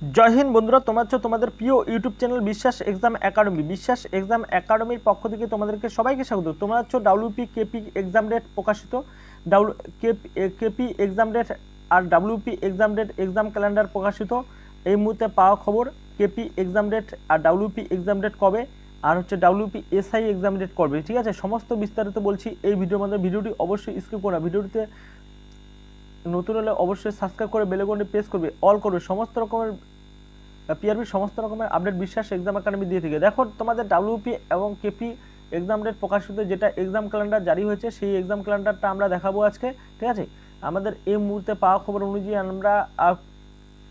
জয় হিন্দ বন্ধুরা, তোমরা হচ্ছে তোমাদের প্রিয় YouTube channel Biswas exam academy. Biswas exam একাডেমির পক্ষ থেকে তোমাদেরকে সবাইকে স্বাগত। তোমরা হচ্ছে ডাব্লিউপি কেপি এক্সাম ডেট প্রকাশিত। ডাব্লু কেপি এক্সাম ডেট আর WP exam date exam calendar প্রকাশিত। এই মুহূর্তে পাওয়া খবর, কেপি এক্সাম ডেট আর ডাব্লিউপি এক্সাম ডেট কবে আর হচ্ছে ডাব্লিউপি এসআই এক্সাম ডেট করবে ঠিক আছে, সমস্ত বিস্তারিত বলছি এই ভিডিওর মধ্যে ভিডিওটি অবশ্যই স্কিপ করা ভিডিওটিতে নতুন হলে অবশ্যই সাবস্ক্রাইব করে বেলেগনটি প্রেস করবে। অল করবে। সমস্ত রকমের পিআরবি সমস্ত রকমের আপডেট বিশ্বাস এক্সাম একাডেমি দিয়ে থেকে। দেখো, তোমাদের ডাব্লিউপি এবং কেপি এক্সাম ডেট প্রকাশিত, যেটা এক্সাম ক্যালেন্ডার জারি হয়েছে, সেই এক্সাম ক্যালেন্ডারটা আমরা দেখাবো আজকে, ঠিক আছে? আমাদের এই মুহূর্তে পাওয়া খবর অনুযায়ী আমরা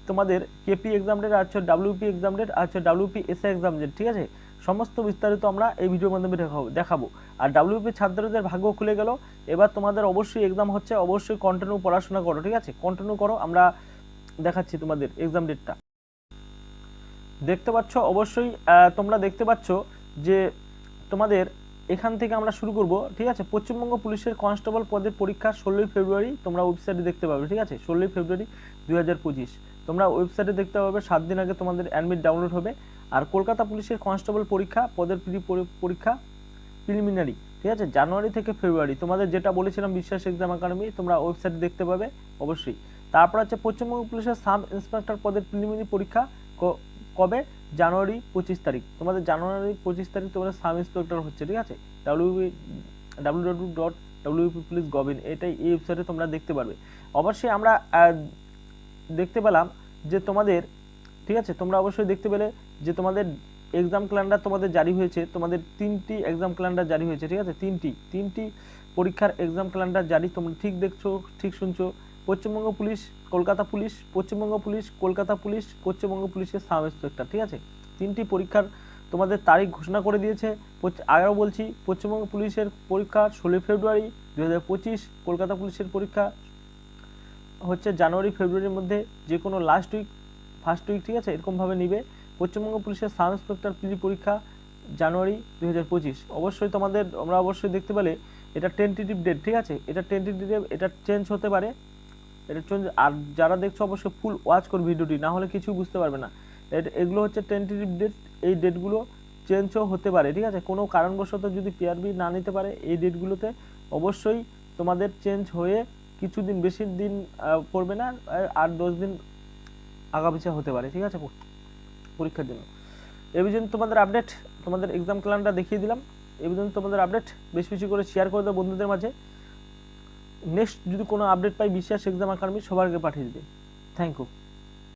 তোমাদের কেপি এক্সাম ডেট আর হচ্ছে ডাব্লিউপি এক্সাম ডেট আর হচ্ছে ডাব্লিউপি এসআই এক্সাম ডেট ঠিক আছে? সমস্ত বিস্তারিত আমরা এই ভিডিওর মাধ্যমে দেখাবো দেখাবো। আর ডাব্লিউপি ছাত্রদের ভাগ্য খুলে গেল। এবার তোমাদের অবশ্যই এক্সাম হচ্ছে, অবশ্যই কন্টিনিউ পড়াশোনা করো, ঠিক আছে? কন্টিনিউ করো, আমরা দেখাচ্ছি তোমাদের এক্সাম ডেটটা দেখতে পাচ্ছ, অবশ্যই তোমরা দেখতে পাচ্ছ যে তোমাদের এখান থেকে আমরা শুরু করব, ঠিক আছে? পশ্চিমবঙ্গ পুলিশের কনস্টেবল পদের পরীক্ষা ষোলোই ফেব্রুয়ারি, তোমরা ওয়েবসাইটে দেখতে পাবে, ঠিক আছে? ষোলোই ফেব্রুয়ারি দুই হাজার পঁচিশ। তোমরা ওয়েবসাইটে দেখতে পাবে, সাত দিন আগে তোমাদের অ্যাডমিট ডাউনলোড হবে। আর কলকাতা পুলিশের কনস্টেবল পরীক্ষা, পদের প্রি পরীক্ষা প্রিলিমিনারি ঠিক আছে? জানুয়ারি থেকে ফেব্রুয়ারি, তোমাদের যেটা বলেছিলাম বিশ্বাস এক্সাম একাডেমি, তোমরা ওয়েবসাইটে দেখতে পাবে, অবশ্যই। তারপর হচ্ছে পশ্চিমবঙ্গ পুলিশের সাব ইন্সপেক্টর পদের প্রিলিমিনারি পরীক্ষা কবে? জানুয়ারি পঁচিশ তারিখ। তোমাদের জানুয়ারি পঁচিশ তারিখ তোমাদের সাব ইন্সপেক্টর হচ্ছে, ঠিক আছে? WB W W dot WP police govern এটাই এই ওয়েবসাইটে তোমরা দেখতে পারবে। অবশ্যই আমরা দেখতে পেলাম যে তোমাদের ঠিক আছে? তোমরা অবশ্যই দেখতে পেলে যে তোমাদের এক্সাম ক্যালেন্ডার তোমাদের জারি হয়েছে। তোমাদের তিনটি এক্সাম ক্যালেন্ডার জারি হয়েছে, ঠিক আছে? তিনটি। তিনটি পরীক্ষার এক্সাম ক্যালেন্ডার জারি তোমরা ঠিক দেখছ, ঠিক শুনছো। Paschimbanga police, Kolkata police, Paschimbanga police, Kolkata police, Paschimbanga পুলিশের সাব ইন্সপেক্টর ঠিক আছে? তিনটি পরীক্ষার তোমাদের তারিখ ঘোষণা করে দিয়েছে। আরও বলছি, পশ্চিমবঙ্গ পুলিশের পরীক্ষা ষোলোই ফেব্রুয়ারি দু হাজার পঁচিশ, কলকাতা পুলিশের পরীক্ষা হচ্ছে জানুয়ারি, ফেব্রুয়ারির মধ্যে যে কোনো লাস্ট উইক ফার্স্ট উইক ঠিক আছে? এরকমভাবে নিবে। পশ্চিমবঙ্গ পুলিশের সাব ইন্সপেক্টর প্রি পরীক্ষা, জানুয়ারি দু হাজার পঁচিশ। অবশ্যই তোমাদের, আমরা অবশ্যই দেখতে পেলে এটা টেন্টেটিভ ডেট ঠিক আছে? এটা টেন্টেটিভ এটা চেঞ্জ হতে পারে। এটা চেঞ্জ আর যারা দেখছ অবশ্যই ফুল ওয়াচ করো ভিডিওটি, না হলে কিছু বুঝতে পারবে না। এগুলো হচ্ছে টেন্টেটিভ ডেট এই ডেটগুলো চেঞ্জও হতে পারে, ঠিক আছে? কোনো কারণবশত যদি পিআরবি না নিতে পারে এই ডেটগুলোতে অবশ্যই তোমাদের চেঞ্জ হয়ে কিছুদিন, বেশি দিন পড়বে না আট দশ দিন আগাপিছা হতে পারে, ঠিক আছে? পরীক্ষার জন্য। এই পর্যন্ত তোমাদের আপডেট তোমাদের এক্সাম ক্যালেন্ডার দেখিয়ে দিলাম। পর্যন্ত তোমাদের আপডেট বেশি বেশি করে শেয়ার করে দেবো বন্ধুদের মাঝে। নেক্সট যদি কোনো আপডেট পাই বিশ্বাস এক্সাম একাডেমি সবার আগে পাঠিয়ে দিবে। Thank you